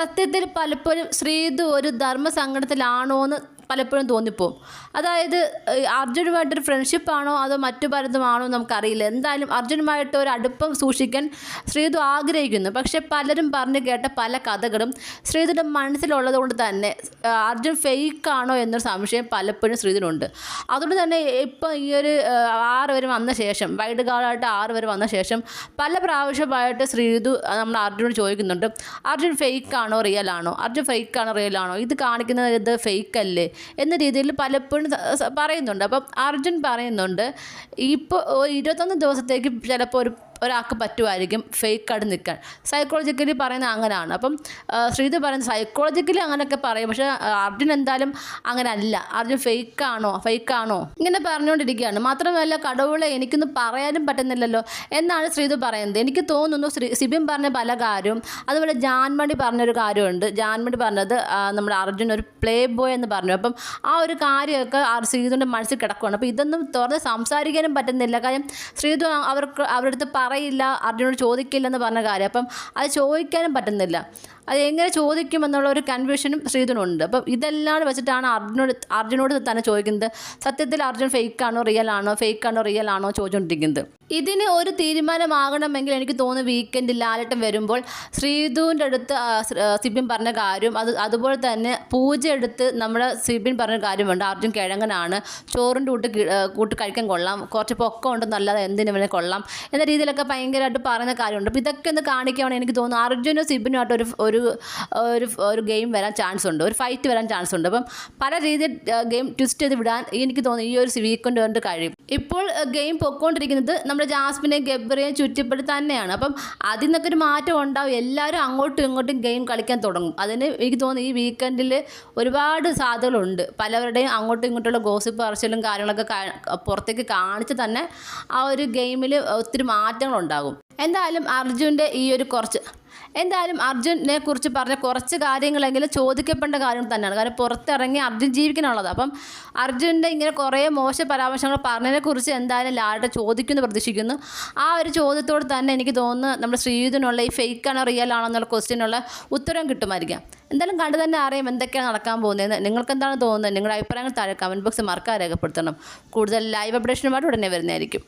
സത്യത്തിൽ പലപ്പോഴും ശ്രീതു ഒരു ധർമ്മസങ്കടത്തിലാണോ എന്ന് പലപ്പോഴും തോന്നിപ്പോവും. അതായത് അർജുനുമായിട്ടൊരു ഫ്രണ്ട്ഷിപ്പാണോ അതോ മറ്റു പലതുമാണോ നമുക്കറിയില്ല. എന്തായാലും അർജുനുമായിട്ട് ഒരു അടുപ്പം സൂക്ഷിക്കാൻ ശ്രീതു ആഗ്രഹിക്കുന്നു. പക്ഷെ പലരും പറഞ്ഞു കേട്ട പല കഥകളും ശ്രീതുയുടെ മനസ്സിലുള്ളത് കൊണ്ട് തന്നെ അർജുൻ ഫേക്കാണോ എന്നൊരു സംശയം പലപ്പോഴും ശ്രീതിനുണ്ട്. അതുകൊണ്ട് തന്നെ ഇപ്പം ഈ ഒരു ആറ് വരെ വന്ന ശേഷം വൈഡ് കാലമായിട്ട് ആറ് വരെ വന്ന ശേഷം പല പ്രാവശ്യമായിട്ട് ശ്രീതു നമ്മൾ അർജുനോട് ചോദിക്കുന്നുണ്ട്. അർജുൻ ഫേക്കാണോ റിയൽ ആണോ അർജുൻ ഫേക്കാണോ റിയൽ ആണോ ഇത് കാണിക്കുന്നത് ഇത് ഫേക്ക് അല്ലേ എന്ന രീതിയിൽ പലപ്പോഴും പറയുന്നുണ്ട്. അപ്പം അർജുൻ പറയുന്നുണ്ട് ഇപ്പോൾ ഇരുപത്തൊന്ന് ദിവസത്തേക്ക് ചിലപ്പോൾ ഒരു ഒരാൾക്ക് പറ്റുമായിരിക്കും ഫേക്കായിട്ട് നിൽക്കാൻ. സൈക്കോളജിക്കലി പറയുന്നത് അങ്ങനെയാണ്. അപ്പം ആ, പറയുന്നത് സൈക്കോളജിക്കലി അങ്ങനെയൊക്കെ പറയും. പക്ഷേ അർജുൻ എന്തായാലും അങ്ങനെ അല്ല അർജുൻ ഫേക്കാണോ ഫേക്കാണോ ഇങ്ങനെ പറഞ്ഞുകൊണ്ടിരിക്കുകയാണ്. മാത്രമല്ല കടവുകളെ എനിക്കൊന്നും പറയാനും പറ്റുന്നില്ലല്ലോ എന്നാണ് ശ്രീധു പറയുന്നത്. എനിക്ക് തോന്നുന്നു ശ്രീ സിബിൻ പറഞ്ഞ പല കാര്യവും അതുപോലെ ജാൻമണി പറഞ്ഞൊരു കാര്യമുണ്ട്. ജാൻമണി പറഞ്ഞത് നമ്മുടെ അർജുൻ ഒരു പ്ലേ ബോയ് എന്ന് പറഞ്ഞു. അപ്പം ആ ഒരു കാര്യമൊക്കെ ആ ശ്രീതുവിന്റെ മനസ്സിൽ കിടക്കുകയാണ് അപ്പോൾ ഇതൊന്നും തുറന്ന് സംസാരിക്കാനും പറ്റുന്നില്ല. കാര്യം ശ്രീധു അവർക്ക് അവരുടെ അടുത്ത് പറയില്ല അർജുനോട് ചോദിക്കില്ലെന്ന് പറഞ്ഞ കാര്യം. അപ്പം അത് ചോദിക്കാനും പറ്റുന്നില്ല. അത് എങ്ങനെ ചോദിക്കും എന്നുള്ള ഒരു കൺഫ്യൂഷനും ശ്രീധനുണ്ട്. അപ്പം ഇതെല്ലാം വെച്ചിട്ടാണ് അർജുനോട് അർജുനോട് തന്നെ ചോദിക്കുന്നത്. സത്യത്തിൽ അർജുൻ ഫേക്ക് ആണോ റിയൽ ആണോ ഫേക്ക് ആണോ റിയൽ ആണോ ചോദിച്ചുകൊണ്ടിരിക്കുന്നത് ഇതിന് ഒരു തീരുമാനമാകണമെങ്കിൽ എനിക്ക് തോന്നുന്നു വീക്കെൻഡിൽ ലാലട്ടം വരുമ്പോൾ ശ്രീധുവിന്റെ അടുത്ത് സിബിൻ പറഞ്ഞ കാര്യം അത് അതുപോലെ തന്നെ പൂജ എടുത്ത് നമ്മുടെ സിബിൻ പറഞ്ഞ കാര്യമുണ്ട്. അർജുൻ കിഴങ്ങനാണ്. ചോറിന്റെ കൂട്ട് കൂട്ട് കഴിക്കാൻ കൊള്ളാം. കുറച്ച് പൊക്കം ഉണ്ടെന്നല്ലാതെ എന്തിനു വേണേൽ കൊള്ളാം. എന്ന രീതിയിലൊക്കെ ഭയങ്കരമായിട്ട് പറയുന്ന കാര്യമുണ്ട്. അപ്പോൾ ഇതൊക്കെ ഒന്ന് കാണിക്കുകയാണെങ്കിൽ എനിക്ക് തോന്നുന്നു. അർജുനും സിബിനുമായിട്ട് ഒരു ഒരു ഒരു ഒരു ഗെയിം വരാൻ ചാൻസ് ഉണ്ട്. ഒരു ഫൈറ്റ് വരാൻ ചാൻസ് ഉണ്ട്. അപ്പം പല രീതിയിൽ ഗെയിം ട്വിസ്റ്റ് ചെയ്ത് വിടാൻ എനിക്ക് തോന്നുന്നു ഈ ഒരു വീക്കെൻഡ് കൊണ്ട് കഴിയും. ഇപ്പോൾ ഗെയിം പൊക്കോണ്ടിരിക്കുന്നത് നമ്മുടെ ജാസ്മിനെ ഗബ്രിയെ ചുറ്റിപ്പറ്റി തന്നെയാണ് അപ്പം അതിൽ നിന്നൊക്കെ ഒരു മാറ്റം ഉണ്ടാവും. എല്ലാവരും അങ്ങോട്ടും ഇങ്ങോട്ടും ഗെയിം കളിക്കാൻ തുടങ്ങും. അതിന് എനിക്ക് തോന്നുന്നു ഈ വീക്കെൻഡിൽ ഒരുപാട് സാധ്യതകളുണ്ട്. പലവരുടെയും അങ്ങോട്ടും ഇങ്ങോട്ടുള്ള ഗോസിപ്പ് പറച്ചിലും കാര്യങ്ങളൊക്കെ പുറത്തേക്ക് കാണിച്ച് തന്നെ ആ ഒരു ഗെയിമിൽ ഒത്തിരി മാറ്റങ്ങളുണ്ടാകും. എന്തായാലും അർജുന്റെ ഈ ഒരു കുറച്ച് എന്തായാലും അർജുനെ കുറിച്ച് പറഞ്ഞ കുറച്ച് കാര്യങ്ങളെങ്കിലും ചോദിക്കപ്പെടേണ്ട കാര്യങ്ങൾ തന്നെയാണ്. കാരണം പുറത്തിറങ്ങി അർജുൻ ജീവിക്കാനുള്ളത്. അപ്പം അർജുന്റെ ഇങ്ങനെ കുറേ മോശ പരാമർശങ്ങൾ പറഞ്ഞതിനെക്കുറിച്ച് എന്തായാലും ലാലട്ട ചോദിക്കുമെന്ന് പ്രതീക്ഷിക്കുന്നു. ആ ഒരു ചോദ്യത്തോട് തന്നെ എനിക്ക് തോന്നുന്നു നമ്മുടെ ശ്രീയുധനുള്ള ഈ ഫേക്ക് ആണോ റിയൽ ആണോ എന്നുള്ള ക്വസ്റ്റ്യനുള്ള ഉത്തരം കിട്ടുമായിരിക്കാം. എന്തായാലും കണ്ടു തന്നെ അറിയാം എന്തൊക്കെയാണ് നടക്കാൻ പോകുന്നത് നിങ്ങൾക്ക് എന്താണ് തോന്നുന്നത്? നിങ്ങളുടെ അഭിപ്രായങ്ങൾ താഴെ കമന്റ് ബോക്സിൽ മറക്കാൻ രേഖപ്പെടുത്തണം. കൂടുതൽ ലൈവ് അപ്ഡേഷനുമായിട്ട് ഉടനെ വരുന്നതായിരിക്കും.